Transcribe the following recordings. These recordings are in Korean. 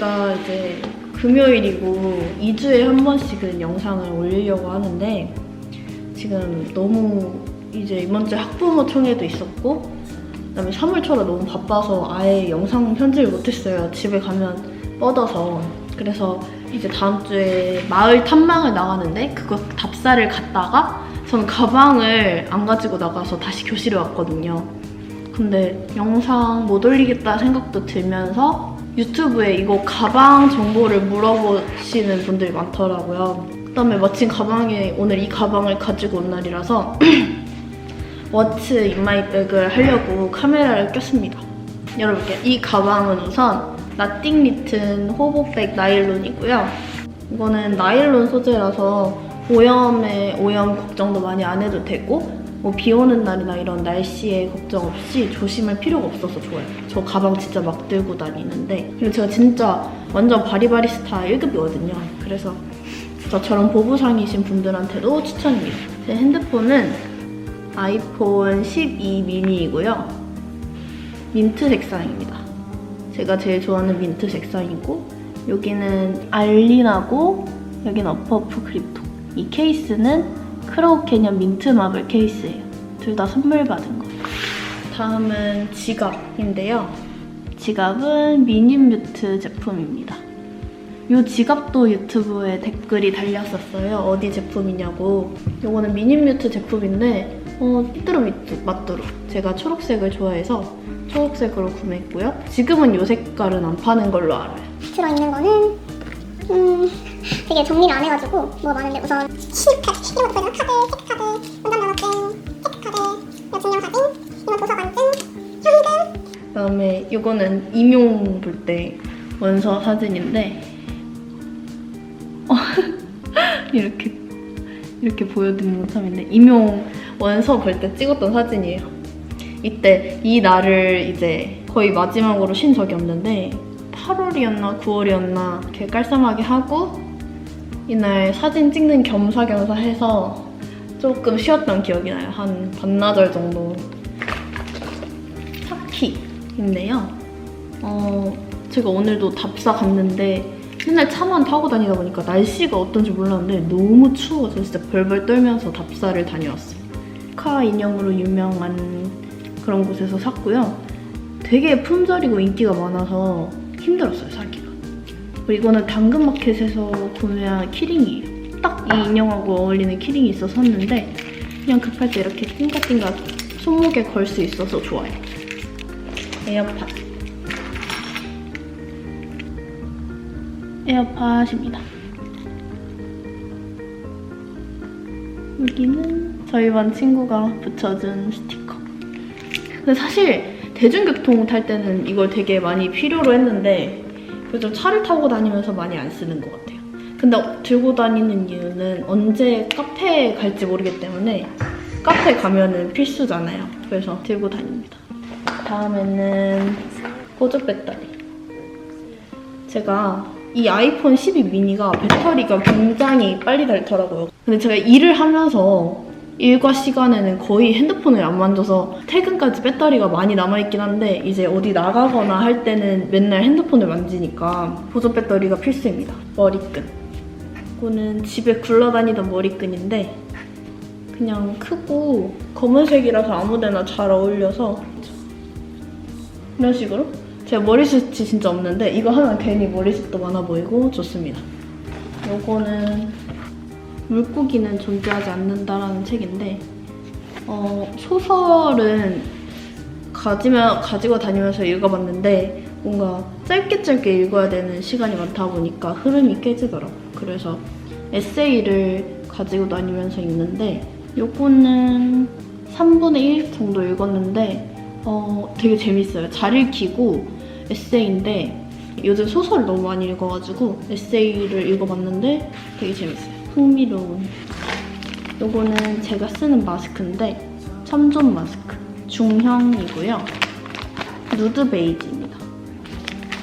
오늘가 이제 금요일이고 2주에 한 번씩은 영상을 올리려고 하는데 지금 너무 이제 이번 주에 학부모 총회도 있었고 그다음에 3월 초라 너무 바빠서 아예 영상 편집을 못했어요. 집에 가면 뻗어서 그래서 이제 다음 주에 마을 탐방을 나가는데 그거 답사를 갔다가 저는 가방을 안 가지고 나가서 다시 교실에 왔거든요. 근데 영상 못 올리겠다 생각도 들면서 유튜브에 이거 가방 정보를 물어보시는 분들이 많더라고요. 그다음에 마침 가방에 오늘 이 가방을 가지고 온 날이라서 워츠 인마이백을 하려고 카메라를 꼈습니다. 열어볼게요. 이 가방은 우선 나띵 리튼 호보백 나일론이고요. 이거는 나일론 소재라서 오염에 오염 걱정도 많이 안 해도 되고 뭐 비 오는 날이나 이런 날씨에 걱정 없이 조심할 필요가 없어서 좋아요. 저 가방 진짜 막 들고 다니는데 그리고 제가 진짜 완전 바리바리스타 1급이거든요. 그래서 저처럼 보부상이신 분들한테도 추천입니다. 제 핸드폰은 아이폰 12 미니이고요. 민트 색상입니다. 제가 제일 좋아하는 민트 색상이고 여기는 알린하고 여기는 어퍼프 크립토. 이 케이스는 크로우 캐년 민트 마블 케이스예요. 둘 다 선물 받은 거. 다음은 지갑인데요. 지갑은 미니뮤트 제품입니다. 이 지갑도 유튜브에 댓글이 달렸었어요. 어디 제품이냐고. 이거는 미니뮤트 제품인데 어, 삐뚤어삐뚤 맞도록 제가 초록색을 좋아해서 초록색으로 구매했고요. 지금은 이 색깔은 안 파는 걸로 알아요. 들어있는 거는 음 되게 정리를 안 해가지고 뭐 많은데 우선 것도 보여요 카드, 체크카드, 운전면허증, 체크카드, 증명사진, 이건 도서관증, 현금 그다음에 이거는 임용 볼 때 원서 사진인데 어, 이렇게 이렇게 보여드리는 건 참인데 임용 원서 볼 때 찍었던 사진이에요. 이때 이 날을 이제 거의 마지막으로 쉰 적이 없는데 8월이었나 9월이었나 이렇게 깔쌈하게 하고 이날 사진 찍는 겸사겸사 해서 조금 쉬었던 기억이 나요. 한 반나절 정도. 차키인데요. 어, 제가 오늘도 답사 갔는데 맨날 차만 타고 다니다 보니까 날씨가 어떤지 몰랐는데 너무 추워서 진짜 벌벌 떨면서 답사를 다녀왔어요. 카 인형으로 유명한 그런 곳에서 샀고요. 되게 품절이고 인기가 많아서 힘들었어요, 사기가. 이거는 당근마켓에서 구매한 키링이에요. 딱 이 인형하고 어울리는 키링이 있어서 샀는데 그냥 급할 때 이렇게 띵까띵까 손목에 걸 수 있어서 좋아요. 에어팟. 에어팟입니다. 여기는 저희 반 친구가 붙여준 스티커. 근데 사실 대중교통 탈 때는 이걸 되게 많이 필요로 했는데 요즘 차를 타고 다니면서 많이 안 쓰는 것 같아요. 근데 들고 다니는 이유는 언제 카페에 갈지 모르기 때문에 카페 가면은 필수잖아요. 그래서 들고 다닙니다. 다음에는 보조 배터리. 제가 이 아이폰 12 미니가 배터리가 굉장히 빨리 닳더라고요. 근데 제가 일을 하면서 일과 시간에는 거의 핸드폰을 안 만져서 퇴근까지 배터리가 많이 남아있긴 한데 이제 어디 나가거나 할 때는 맨날 핸드폰을 만지니까 보조 배터리가 필수입니다. 머리끈. 이거는 집에 굴러다니던 머리끈인데 그냥 크고 검은색이라서 아무데나 잘 어울려서 이런 식으로 제가 머리숱이 진짜 없는데 이거 하면 괜히 머리숱도 많아 보이고 좋습니다. 요거는 물고기는 존재하지 않는다라는 책인데 어, 소설은 가지며, 가지고 다니면서 읽어봤는데 뭔가 짧게 짧게 읽어야 되는 시간이 많다 보니까 흐름이 깨지더라고요. 그래서 에세이를 가지고 다니면서 읽는데 요거는 3분의 1 정도 읽었는데 어, 되게 재밌어요. 잘 읽히고 에세이인데 요즘 소설을 너무 많이 읽어가지고 에세이를 읽어봤는데 되게 재밌어요. 흥미로운. 요거는 제가 쓰는 마스크인데 참존 마스크 중형이고요. 누드 베이지입니다.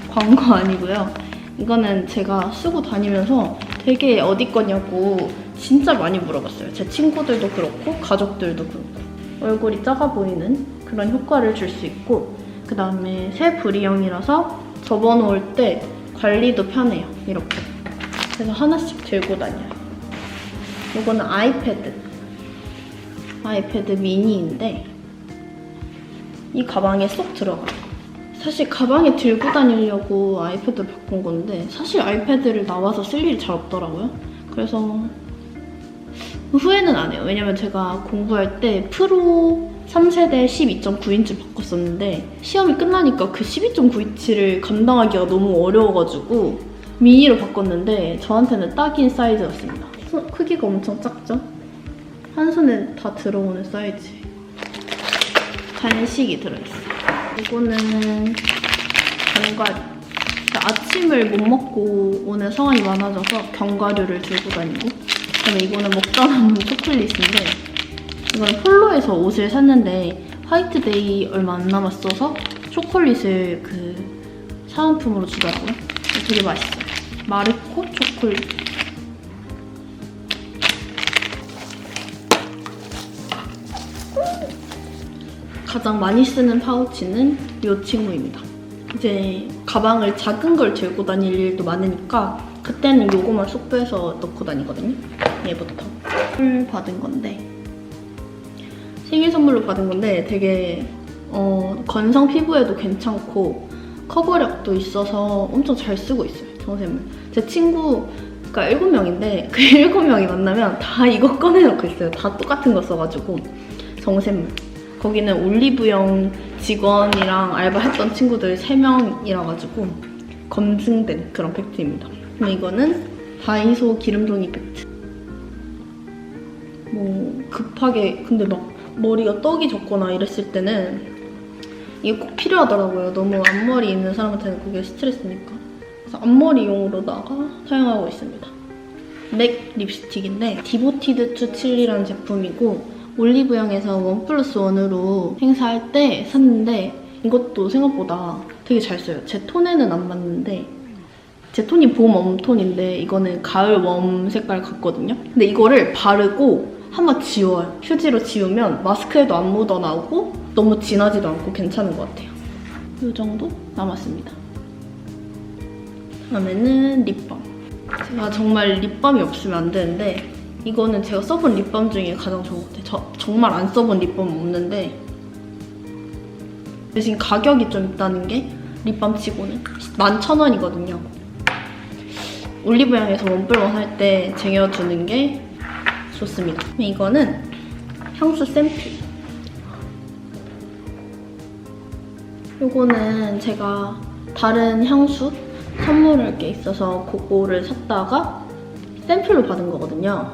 광고 아니고요. 이거는 제가 쓰고 다니면서 되게 어디 거냐고 진짜 많이 물어봤어요. 제 친구들도 그렇고 가족들도 그렇고 얼굴이 작아 보이는 그런 효과를 줄 수 있고 그 다음에 새 브리형이라서 접어놓을 때 관리도 편해요. 이렇게. 그래서 하나씩 들고 다녀요. 이거는 아이패드. 아이패드 미니인데 이 가방에 쏙 들어가요. 사실 가방에 들고 다니려고 아이패드를 바꾼 건데 사실 아이패드를 나와서 쓸 일이 잘 없더라고요. 그래서 후회는 안 해요. 왜냐면 제가 공부할 때 프로 3세대 12.9인치 바꿨었는데 시험이 끝나니까 그 12.9인치를 감당하기가 너무 어려워가지고 미니로 바꿨는데 저한테는 딱인 사이즈였습니다. 손 크기가 엄청 작죠? 한 손에 다 들어오는 사이즈. 간식이 들어있어요. 이거는 견과류. 아침을 못 먹고 오늘 성환이 많아져서 견과류를 들고 다니고 그다음에 이거는 먹다 남은 초콜릿인데 이건 폴로에서 옷을 샀는데 화이트데이 얼마 안 남았어서 초콜릿을 그 사은품으로 주더라고요. 되게 맛있어요. 마르코 초콜릿. 가장 많이 쓰는 파우치는 이 친구입니다. 이제 가방을 작은 걸 들고 다닐 일도 많으니까 그때는 요거만 쏙 빼서 넣고 다니거든요. 얘부터. 선물 받은 건데 생일 선물로 받은 건데 되게 어, 건성 피부에도 괜찮고 커버력도 있어서 엄청 잘 쓰고 있어요. 정샘물. 제 친구 가 7명인데 그 7명이 만나면 다 이거 꺼내놓고 있어요. 다 똑같은 거 써가지고 정샘물. 거기는 올리브영 직원이랑 알바했던 친구들 3명이라 가지고 검증된 그런 팩트입니다. 그럼 이거는 다이소 기름종이 팩트. 뭐 급하게 근데 막 머리가 떡이 졌거나 이랬을 때는 이게 꼭 필요하더라고요. 너무 앞머리 있는 사람한테는 그게 스트레스니까. 그래서 앞머리용으로다가 사용하고 있습니다. 맥 립스틱인데 디보티드 투 칠리라는 제품이고 올리브영에서 원 플러스 원으로 행사할 때 샀는데 이것도 생각보다 되게 잘 써요. 제 톤에는 안 맞는데 제 톤이 봄 웜톤인데 이거는 가을 웜 색깔 같거든요. 근데 이거를 바르고 한번 지워요. 휴지로 지우면 마스크에도 안 묻어나오고 너무 진하지도 않고 괜찮은 것 같아요. 이 정도 남았습니다. 다음에는 립밤. 제가 정말 립밤이 없으면 안 되는데 이거는 제가 써본 립밤 중에 가장 좋은 것 같아요. 저 정말 안 써본 립밤 없는데 대신 가격이 좀 있다는 게 립밤 치고는 11,000원이거든요. 올리브영에서 원뿔원 할 때 쟁여두는 게 좋습니다. 이거는 향수 샘플. 요거는 제가 다른 향수 선물할 게 있어서 그거를 샀다가 샘플로 받은 거거든요.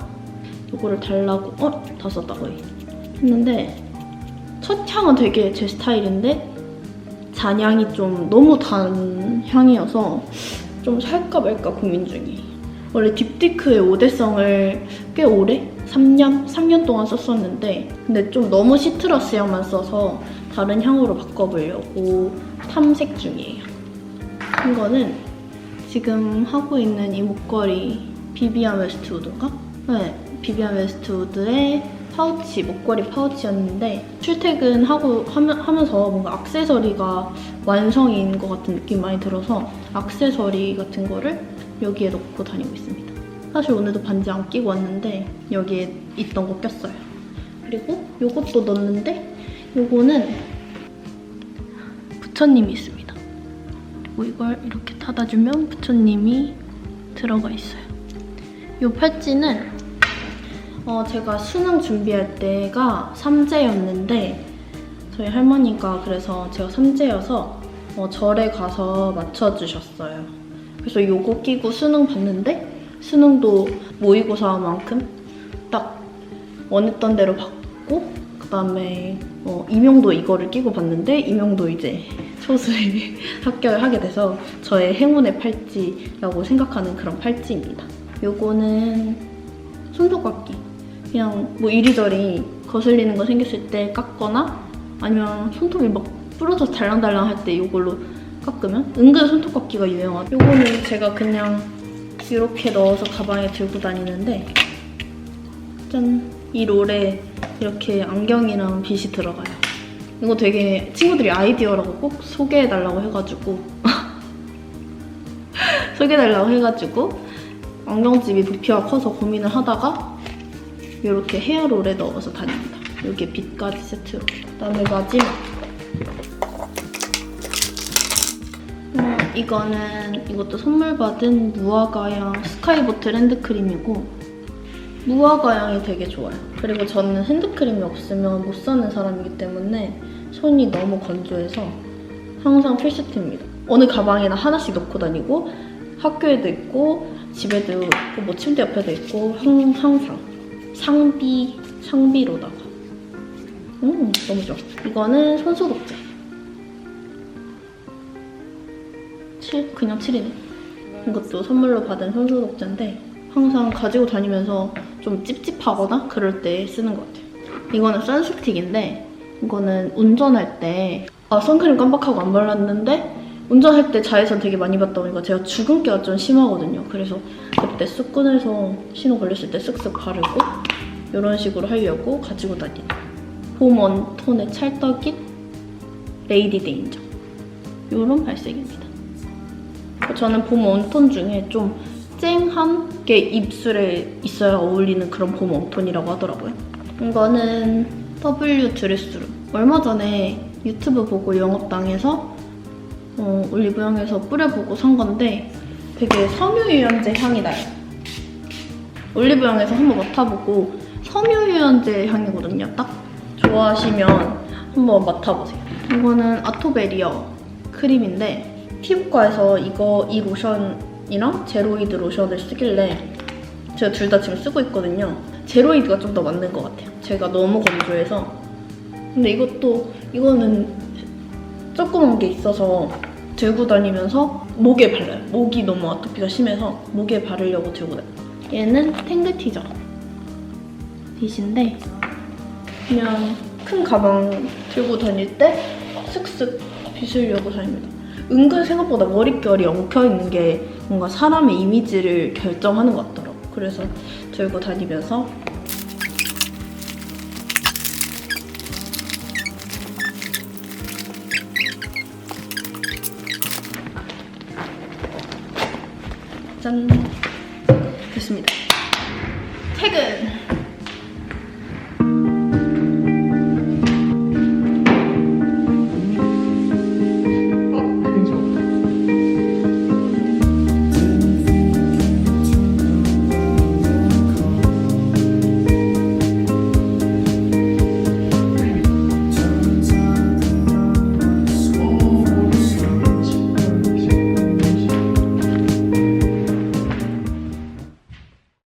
요거를 달라고 어? 다 썼다 거의 했는데 첫 향은 되게 제 스타일인데 잔향이 좀 너무 단 향이어서 좀 살까 말까 고민 중이에요. 원래 딥티크의 오대성을 꽤 오래? 3년? 3년 동안 썼었는데 근데 좀 너무 시트러스 향만 써서 다른 향으로 바꿔보려고 탐색 중이에요. 이거는 지금 하고 있는 이 목걸이 비비안 웨스트우드인가? 네, 비비안 웨스트우드의 파우치, 목걸이 파우치였는데 출퇴근하고 하면, 하면서 뭔가 액세서리가 완성인 것 같은 느낌 많이 들어서 액세서리 같은 거를 여기에 넣고 다니고 있습니다. 사실 오늘도 반지 안 끼고 왔는데 여기에 있던 거 꼈어요. 그리고 요것도 넣었는데 요거는 부처님이 있습니다. 그리고 이걸 이렇게 닫아주면 부처님이 들어가 있어요. 이 팔찌는 어, 제가 수능 준비할 때가 삼재였는데 저희 할머니가 그래서 제가 삼재여서 어, 절에 가서 맞춰주셨어요. 그래서 요거 끼고 수능 봤는데 수능도 모의고사만큼 딱 원했던 대로 받고 그 다음에 어, 임용도 이거를 끼고 봤는데 임용도 이제 초수에 합격을 돼서 저의 행운의 팔찌라고 생각하는 그런 팔찌입니다. 요거는 손톱깎이. 그냥 뭐 이리저리 거슬리는 거 생겼을 때 깎거나 아니면 손톱이 막 부러져서 달랑달랑 할 때 이걸로 깎으면 은근 손톱깎이가 유명하죠. 요거는 제가 그냥 이렇게 넣어서 가방에 들고 다니는데 짠! 이 롤에 이렇게 안경이랑 빗이 들어가요. 이거 되게 친구들이 아이디어라고 꼭 소개해달라고 해가지고 소개달라고 해가지고 안경집이 부피가 커서 고민을 하다가 이렇게 헤어롤에 넣어서 다닙니다. 이렇게 빛까지 세트로. 그다음에 마지막. 음, 이거는 이것도 선물 받은 무화과향 스카이보틀 핸드크림이고 무화과향이 되게 좋아요. 그리고 저는 핸드크림이 없으면 못 사는 사람이기 때문에 손이 너무 건조해서 항상 필수템입니다. 어느 가방에나 하나씩 넣고 다니고 학교에도 있고 집에도 있고 뭐 침대 옆에도 있고 항, 항상 상비 상비로다가 음 너무 좋아. 이거는 손소독제. 칠 그냥 칠이네. 이것도 선물로 받은 손소독제인데 항상 가지고 다니면서 좀 찝찝하거나 그럴 때 쓰는 것 같아요. 이거는 선스틱인데 이거는 운전할 때 아, 선크림 깜빡하고 안 발랐는데 운전할 때 자외선 되게 많이 받다 보니까 제가 주근깨가 좀 심하거든요. 그래서 그때 쓱 꺼내서 신호 걸렸을 때 쓱쓱 바르고 이런 식으로 하려고 가지고 다니는 봄 원톤의 찰떡인 레이디 데인저 이런 발색입니다. 저는 봄 웜톤 중에 좀 쨍한 게 입술에 있어야 어울리는 그런 봄 웜톤이라고 하더라고요. 이거는 W 드레스룸. 얼마 전에 유튜브 보고 영업당해서 어, 올리브영에서 뿌려보고 산 건데 되게 섬유유연제 향이 나요. 올리브영에서 한번 맡아보고 섬유유연제 향이거든요. 딱 좋아하시면 한번 맡아보세요. 이거는 아토베리어 크림인데 피부과에서 이거 이 로션이랑 제로이드 로션을 쓰길래 제가 둘 다 지금 쓰고 있거든요. 제로이드가 좀 더 맞는 것 같아요. 제가 너무 건조해서. 근데 이것도 이거는 조그만 게 있어서 들고 다니면서 목에 발라요. 목이 너무 아토피가 심해서 목에 바르려고 들고 다녀요. 얘는 탱글티저 빗인데 그냥 큰 가방 들고 다닐 때 슥슥 빗으려고 다닙니다. 은근 생각보다 머릿결이 엉켜있는 게 뭔가 사람의 이미지를 결정하는 것 같더라고. 그래서 들고 다니면서 짠! 됐습니다. 퇴근!